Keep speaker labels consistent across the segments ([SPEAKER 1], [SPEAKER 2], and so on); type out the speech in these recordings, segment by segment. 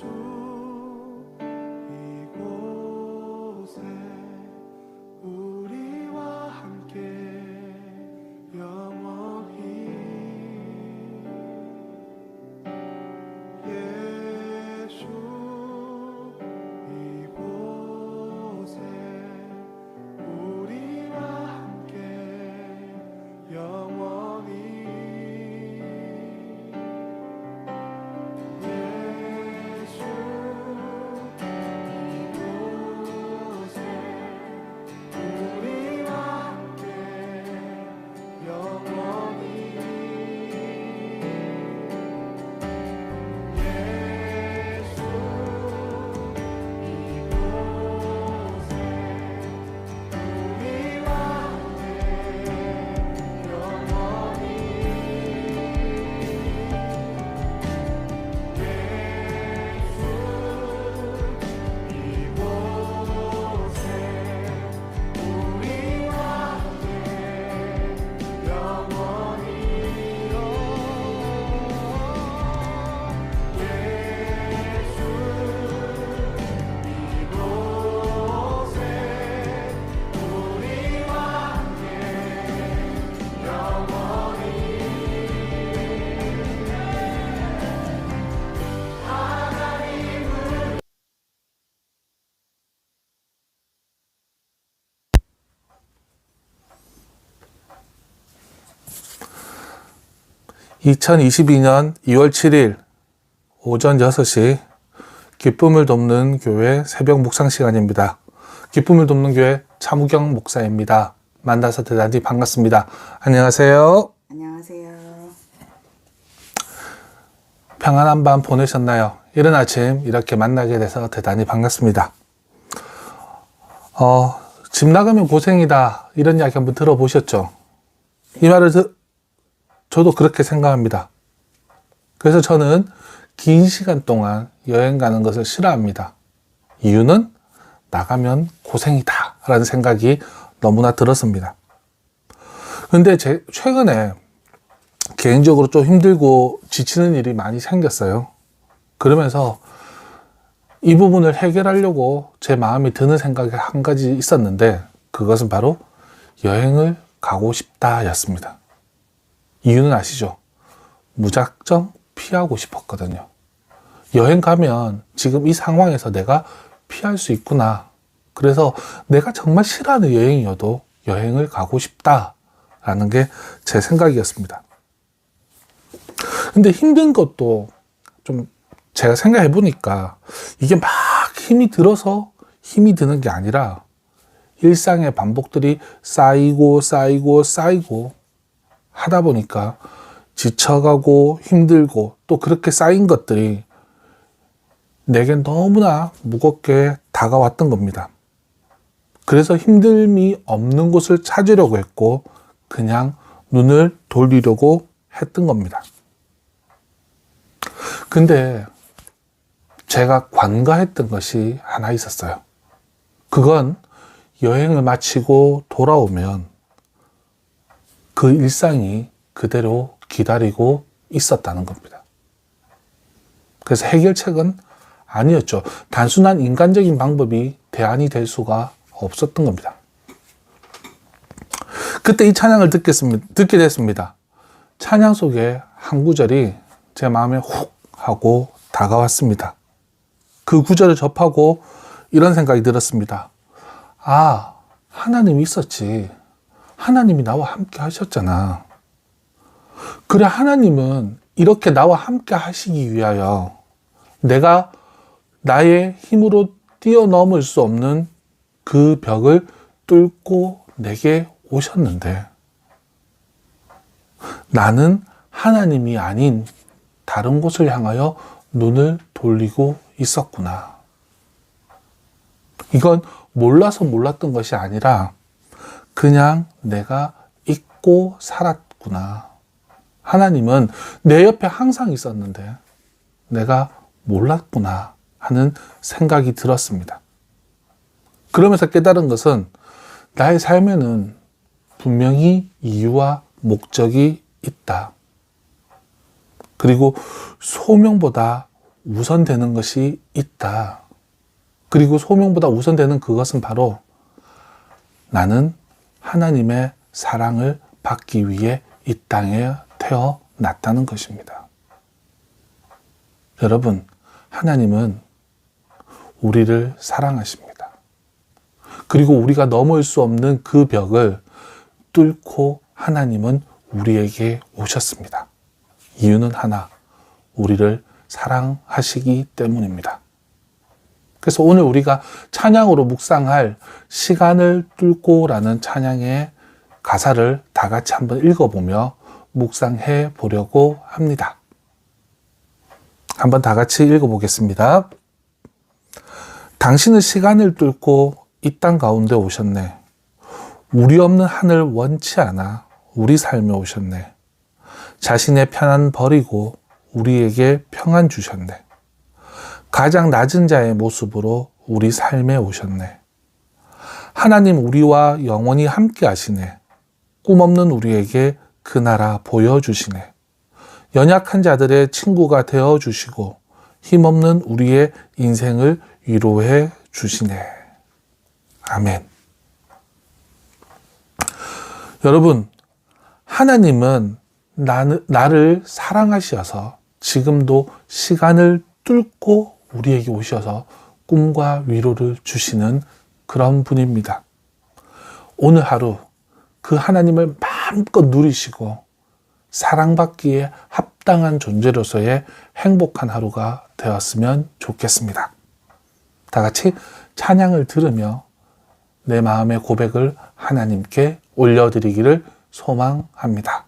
[SPEAKER 1] soul. 2022년 2월 7일 오전 6시 기쁨을 돕는 교회 새벽 묵상 시간입니다. 기쁨을 돕는 교회 차무경 목사입니다. 만나서 대단히 반갑습니다. 안녕하세요.
[SPEAKER 2] 안녕하세요.
[SPEAKER 1] 평안한 밤 보내셨나요? 이른 아침 이렇게 만나게 돼서 대단히 반갑습니다. 어, 집 나가면 고생이다. 이런 이야기 한번 들어보셨죠? 이 말을 드, 저도 그렇게 생각합니다. 그래서 저는 긴 시간 동안 여행 가는 것을 싫어합니다. 이유는 나가면 고생이다. 라는 생각이 너무나 들었습니다. 근데 제, 최근에 개인적으로 좀 힘들고 지치는 일이 많이 생겼어요. 그러면서 이 부분을 해결하려고 제 마음이 드는 생각이 한 가지 있었는데 그것은 바로 여행을 가고 싶다 였습니다. 이유는 아시죠? 무작정 피하고 싶었거든요. 여행 가면 지금 이 상황에서 내가 피할 수 있구나. 그래서 내가 정말 싫어하는 여행이어도 여행을 가고 싶다라는 게 제 생각이었습니다. 근데 힘든 것도 좀 제가 생각해 보니까 이게 막 힘이 들어서 힘이 드는 게 아니라 일상의 반복들이 쌓이고 쌓이고 쌓이고 하다 보니까 지쳐가고 힘들고 또 그렇게 쌓인 것들이 내겐 너무나 무겁게 다가왔던 겁니다. 그래서 힘듦이 없는 곳을 찾으려고 했고 그냥 눈을 돌리려고 했던 겁니다. 근데 제가 관가했던 것이 하나 있었어요. 그건 여행을 마치고 돌아오면 그 일상이 그대로 기다리고 있었다는 겁니다. 그래서 해결책은 아니었죠. 단순한 인간적인 방법이 대안이 될 수가 없었던 겁니다. 그때 이 찬양을 듣겠습니다. 듣게 됐습니다. 찬양 속에 한 구절이 제 마음에 훅 하고 다가왔습니다. 그 구절을 접하고 이런 생각이 들었습니다. 아, 하나님이 있었지. 하나님이 나와 함께 하셨잖아. 그래, 하나님은 이렇게 나와 함께 하시기 위하여 내가 나의 힘으로 뛰어넘을 수 없는 그 벽을 뚫고 내게 오셨는데 나는 하나님이 아닌 다른 곳을 향하여 눈을 돌리고 있었구나. 이건 몰라서 몰랐던 것이 아니라 그냥 내가 잊고 살았구나. 하나님은 내 옆에 항상 있었는데 내가 몰랐구나 하는 생각이 들었습니다. 그러면서 깨달은 것은 나의 삶에는 분명히 이유와 목적이 있다. 그리고 소명보다 우선되는 것이 있다. 그리고 소명보다 우선되는 그것은 바로 나는 하나님의 사랑을 받기 위해 이 땅에 태어났다는 것입니다. 여러분, 하나님은 우리를 사랑하십니다. 그리고 우리가 넘을 수 없는 그 벽을 뚫고 하나님은 우리에게 오셨습니다. 이유는 하나, 우리를 사랑하시기 때문입니다. 그래서 오늘 우리가 찬양으로 묵상할 시간을 뚫고라는 찬양의 가사를 다 같이 한번 읽어보며 묵상해 보려고 합니다. 한번 다 같이 읽어보겠습니다. 당신은 시간을 뚫고 이 땅 가운데 오셨네. 우리 없는 하늘 원치 않아 우리 삶에 오셨네. 자신의 편안 버리고 우리에게 평안 주셨네. 가장 낮은 자의 모습으로 우리 삶에 오셨네. 하나님 우리와 영원히 함께 하시네. 꿈 없는 우리에게 그 나라 보여주시네. 연약한 자들의 친구가 되어 주시고 힘없는 우리의 인생을 위로해 주시네. 아멘. 여러분, 하나님은 나를 사랑하셔서 지금도 시간을 뚫고 우리에게 오셔서 꿈과 위로를 주시는 그런 분입니다. 오늘 하루 그 하나님을 마음껏 누리시고 사랑받기에 합당한 존재로서의 행복한 하루가 되었으면 좋겠습니다. 다 같이 찬양을 들으며 내 마음의 고백을 하나님께 올려드리기를 소망합니다.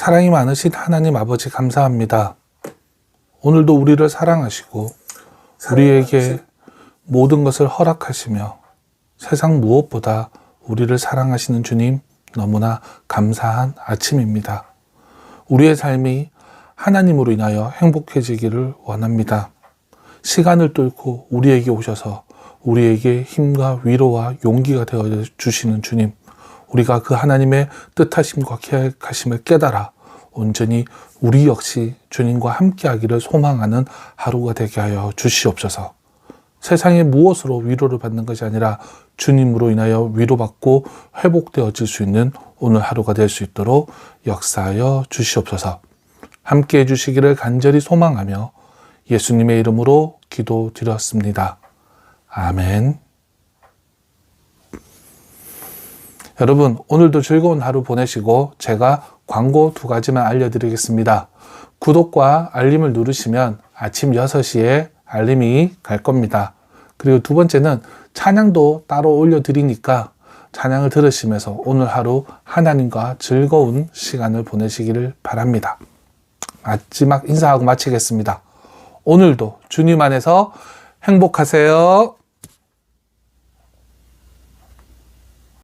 [SPEAKER 1] 사랑이 많으신 하나님 아버지 감사합니다. 오늘도 우리를 사랑하시고 우리에게 모든 것을 허락하시며 세상 무엇보다 우리를 사랑하시는 주님 너무나 감사한 아침입니다. 우리의 삶이 하나님으로 인하여 행복해지기를 원합니다. 시간을 뚫고 우리에게 오셔서 우리에게 힘과 위로와 용기가 되어 주시는 주님, 우리가 그 하나님의 뜻하심과 계획하심을 깨달아 온전히 우리 역시 주님과 함께하기를 소망하는 하루가 되게 하여 주시옵소서. 세상의 무엇으로 위로를 받는 것이 아니라 주님으로 인하여 위로받고 회복되어질 수 있는 오늘 하루가 될 수 있도록 역사하여 주시옵소서. 함께 해주시기를 간절히 소망하며 예수님의 이름으로 기도드렸습니다. 아멘. 여러분, 오늘도 즐거운 하루 보내시고 제가 광고 두 가지만 알려드리겠습니다. 구독과 알림을 누르시면 아침 6시에 알림이 갈 겁니다. 그리고 두 번째는 찬양도 따로 올려드리니까 찬양을 들으시면서 오늘 하루 하나님과 즐거운 시간을 보내시기를 바랍니다. 마지막 인사하고 마치겠습니다. 오늘도 주님 안에서 행복하세요.